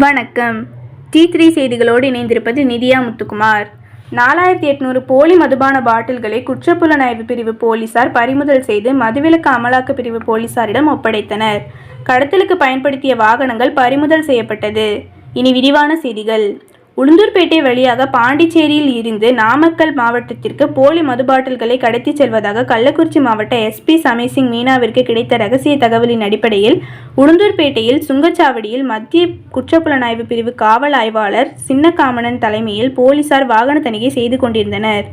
வணக்கம். D three செய்திகளோடு இணைந்திருப்பது நிதியா முத்துக்குமார். நாலாயிரத்தி எட்நூறு போலி மதுபான பாட்டில்களை குற்றப்புலனாய்வு பிரிவு போலீசார் பறிமுதல் செய்து மதுவிலக்கு அமலாக்க பிரிவு போலீசாரிடம் ஒப்படைத்தனர். கடத்தலுக்கு பயன்படுத்திய வாகனங்கள் பறிமுதல் செய்யப்பட்டது. இனி விரிவான செய்திகள். உளுந்தூர்பேட்டை வழியாக பாண்டிச்சேரியில் இருந்து நாமக்கல் மாவட்டத்திற்கு போலி மது பாட்டில்களை கடத்திச் செல்வதாக கள்ளக்குறிச்சி மாவட்ட எஸ்பி சமேசிங் மீனாவிற்கு கிடைத்த ரகசிய தகவலின் அடிப்படையில் உளுந்தூர்பேட்டையில் சுங்கச்சாவடியில் மத்திய குற்றப்புலனாய்வு பிரிவு காவல் ஆய்வாளர் சின்னகாமணன் தலைமையில் போலீசார் வாகன தணிக்கை செய்து கொண்டிருந்தனர்.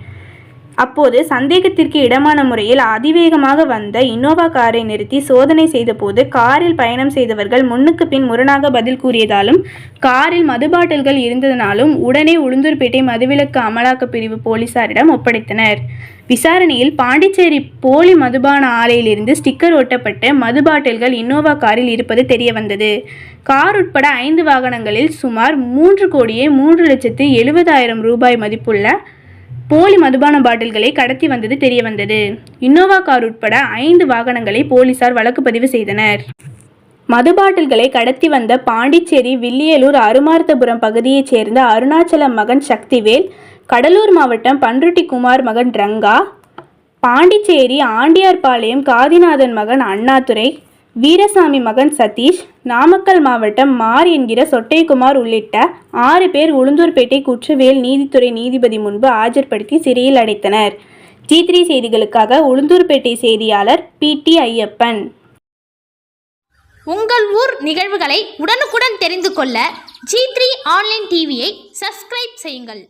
அப்போது சந்தேகத்திற்கு இடமான முறையில் அதிவேகமாக வந்த இன்னோவா காரை நிறுத்தி சோதனை செய்தபோது காரில் பயணம் செய்தவர்கள் முன்னுக்கு பின் முரணாக பதில் கூறியதாலும் காரில் மது பாட்டில்கள் இருந்ததனாலும் உடனே உளுந்தூர்பேட்டை மதுவிலக்கு அமலாக்க பிரிவு போலீசாரிடம் ஒப்படைத்தனர். விசாரணையில் பாண்டிச்சேரி போலி மதுபான ஆலையிலிருந்து ஸ்டிக்கர் ஒட்டப்பட்ட மது பாட்டில்கள் இன்னோவா காரில் இருப்பது தெரியவந்தது. கார் உட்பட ஐந்து வாகனங்களில் சுமார் மூன்று கோடியே மூன்று லட்சத்து எழுபதாயிரம் ரூபாய் மதிப்புள்ள போலி மதுபான பாட்டில்களை கடத்தி வந்தது தெரியவந்தது. இன்னோவா கார் உட்பட ஐந்து வாகனங்களை போலீசார் வழக்கு பதிவு செய்தனர். மது பாட்டில்களை கடத்தி வந்த பாண்டிச்சேரி வில்லியலூர் அருமார்த்தபுரம் பகுதியைச் சேர்ந்த அருணாச்சலம் மகன் சக்திவேல் கடலூர் மாவட்டம் பன்ருட்டி குமார் மகன் ரங்கா பாண்டிச்சேரி ஆண்டியார்பாளையம் காதிநாதன் மகன் அண்ணாதுரை வீரசாமி மகன் சதீஷ் நாமக்கல் மாவட்டம் மார் என்கிற சொட்டைக்குமார் உள்ளிட்ட ஆறு பேர் உளுந்தூர்பேட்டை குற்றவியல் நீதித்துறை நீதிபதி முன்பு ஆஜர்படுத்தி சிறையில் அடைத்தனர். ஜி த்ரீ செய்திகளுக்காக உளுந்தூர்பேட்டை செய்தியாளர் பி டி ஐயப்பன். உங்கள் ஊர் நிகழ்வுகளை உடனுக்குடன் தெரிந்து கொள்ள ஜி த்ரீ ஆன்லைன் டிவியை சப்ஸ்கிரைப் செய்யுங்கள்.